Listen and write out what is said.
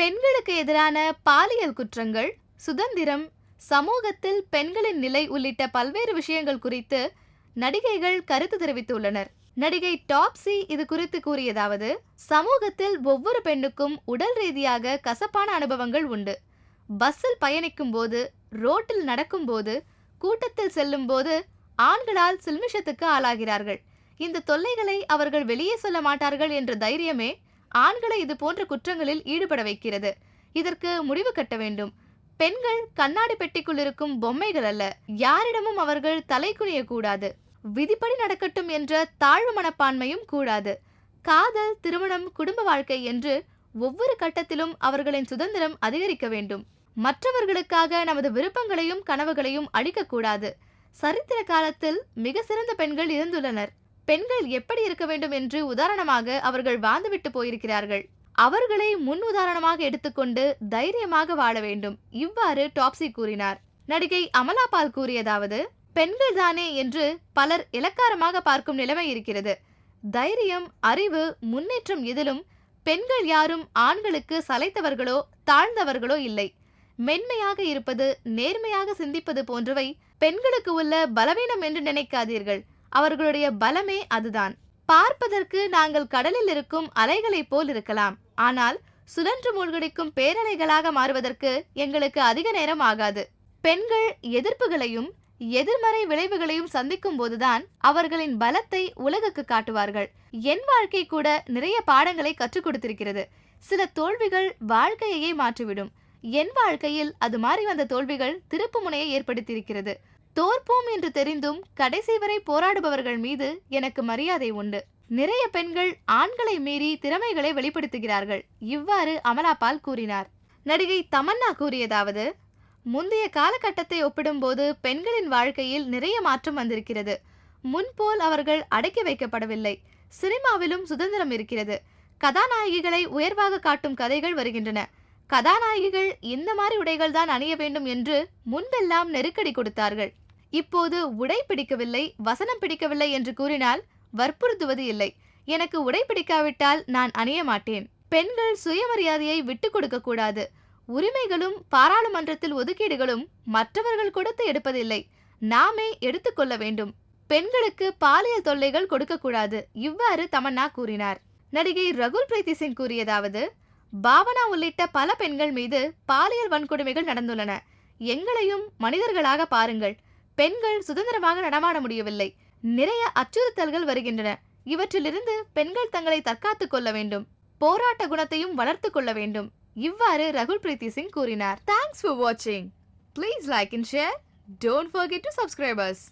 பெண்களுக்கு எதிரான பாலியல் குற்றங்கள் சுதந்திரம் சமூகத்தில் பெண்களின் நிலை உள்ளிட்ட பல்வேறு விஷயங்கள் குறித்து நடிகைகள் கருத்து தெரிவித்துள்ளனர். நடிகை டாப்ஸி இது குறித்து கூறியதாவது சமூகத்தில் ஒவ்வொரு பெண்ணுக்கும் உடல் ரீதியாக கசப்பான அனுபவங்கள் உண்டு. பஸ்ஸில் பயணிக்கும் போது ரோட்டில் நடக்கும்போது கூட்டத்தில் செல்லும் போது ஆண்களால் சில்மிஷத்துக்கு ஆளாகிறார்கள். இந்த தொல்லைகளை அவர்கள் வெளியே சொல்ல மாட்டார்கள் என்ற தைரியமே ஆண்களை இது போன்ற குற்றங்களில் ஈடுபட வைக்கிறது. இதற்கு முடிவு கட்ட வேண்டும். பெண்கள் கண்ணாடி பெட்டிக்குள் இருக்கும் பொம்மைகள் அல்ல யாரிடமும் அவர்கள் தலை குனிய கூடாது விதிப்படி நடக்கட்டும் என்ற தாழ்வு மனப்பான்மையும் கூடாது. காதல் திருமணம் குடும்ப வாழ்க்கை என்று ஒவ்வொரு கட்டத்திலும் அவர்களின் சுதந்திரம் அதிகரிக்க வேண்டும். மற்றவர்களுக்காக நமது விருப்பங்களையும் கனவுகளையும் அழிக்கக்கூடாது. சரித்திர காலத்தில் மிக சிறந்த பெண்கள் இருந்துள்ளனர். பெண்கள் எப்படி இருக்க வேண்டும் என்று உதாரணமாக அவர்கள் வாழ்ந்துவிட்டு போயிருக்கிறார்கள். அவர்களை முன் உதாரணமாக எடுத்துக்கொண்டு தைரியமாக வாழ வேண்டும். இவ்வாறு டாப்சி கூறினார். நடிகை அமலா பால் கூறியதாவது பெண்கள் தானே என்று பலர் இலக்காரமாக பார்க்கும் நிலைமை இருக்கிறது. தைரியம் அறிவு முன்னேற்றம் எதிலும் பெண்கள் யாரும் ஆண்களுக்கு சளைத்தவர்களோ தாழ்ந்தவர்களோ இல்லை. மென்மையாக இருப்பது நேர்மையாக சிந்திப்பது போன்றவை பெண்களுக்கு உள்ள பலவீனம் என்று நினைக்காதீர்கள். அவர்களுடைய பலமே அதுதான். பார்ப்பதற்கு நாங்கள் கடலில் இருக்கும் அலைகளைப் போல் இருக்கலாம். ஆனால் சுழன்று மூழ்கடிக்கும் பேரலைகளாக மாறுவதற்கு எங்களுக்கு அதிக நேரம் ஆகாது. பெண்கள் எதிர்ப்புகளையும் எதிர்மறை விளைவுகளையும் சந்திக்கும் போதுதான் அவர்களின் பலத்தை உலகுக்கு காட்டுவார்கள். என் வாழ்க்கை கூட நிறைய பாடங்களை கற்றுக் கொடுத்திருக்கிறது. சில தோல்விகள் வாழ்க்கையையே மாற்றிவிடும். என் வாழ்க்கையில் அது மாறி வந்த தோல்விகள் திருப்பு முனையை ஏற்படுத்தியிருக்கிறது. தோற்போம் என்று தெரிந்தும் கடைசி வரை போராடுபவர்கள் மீது எனக்கு மரியாதை உண்டு. நிறைய பெண்கள் ஆண்களை மீறி திறமைகளை வெளிப்படுத்துகிறார்கள். இவ்வாறு அமலாபால் கூறினார். நடிகை தமன்னா கூறியதாவது முந்தைய காலகட்டத்தை ஒப்பிடும்போது பெண்களின் வாழ்க்கையில் நிறைய மாற்றம் வந்திருக்கிறது. முன்போல் அவர்கள் அடக்கி வைக்கப்படவில்லை. சினிமாவிலும் சுதந்திரம் இருக்கிறது. கதாநாயகிகளை உயர்வாக காட்டும் கதைகள் வருகின்றன. கதாநாயகிகள் இந்த மாதிரி உடைகள் தான் அணிய வேண்டும் என்று முன்பெல்லாம் நெருக்கடி கொடுத்தார்கள். இப்போது உடை பிடிக்கவில்லை வசனம் பிடிக்கவில்லை என்று கூறினால் வற்புறுத்துவது இல்லை. எனக்கு உடை பிடிக்காவிட்டால் நான் அணிய மாட்டேன். பெண்கள் சுயமரியாதையை விட்டுக் கொடுக்க கூடாது. உரிமைகளும் பாராளுமன்றத்தில் ஒதுக்கீடுகளும் மற்றவர்கள் கொடுத்து எடுப்பதில்லை. நாமே எடுத்துக்கொள்ள வேண்டும். பெண்களுக்கு பாலியல் தொல்லைகள் கொடுக்கக்கூடாது இவ்வாறு தமன்னா கூறினார். நடிகை ரகுல் பிரீத்தி சிங் கூறியதாவது பாவனா உள்ளிட்ட பல பெண்கள் மீது பாலியல் வன்கொடுமைகள் நடந்துள்ளன. எங்களையும் மனிதர்களாக பாருங்கள். பெண்கள் சுதந்திரமாக நடமாட முடியவில்லை. நிறைய அச்சுறுத்தல்கள் வருகின்றன. இவற்றிலிருந்து பெண்கள் தங்களை தற்காத்துக் கொள்ள வேண்டும். போராட்ட குணத்தையும் வளர்த்துக் கொள்ள வேண்டும். இவ்வாறு ரகுல் பிரீத்தி சிங் கூறினார். தேங்க்ஸ் ஃபார் வாட்சிங் please like and share don't forget to subscribers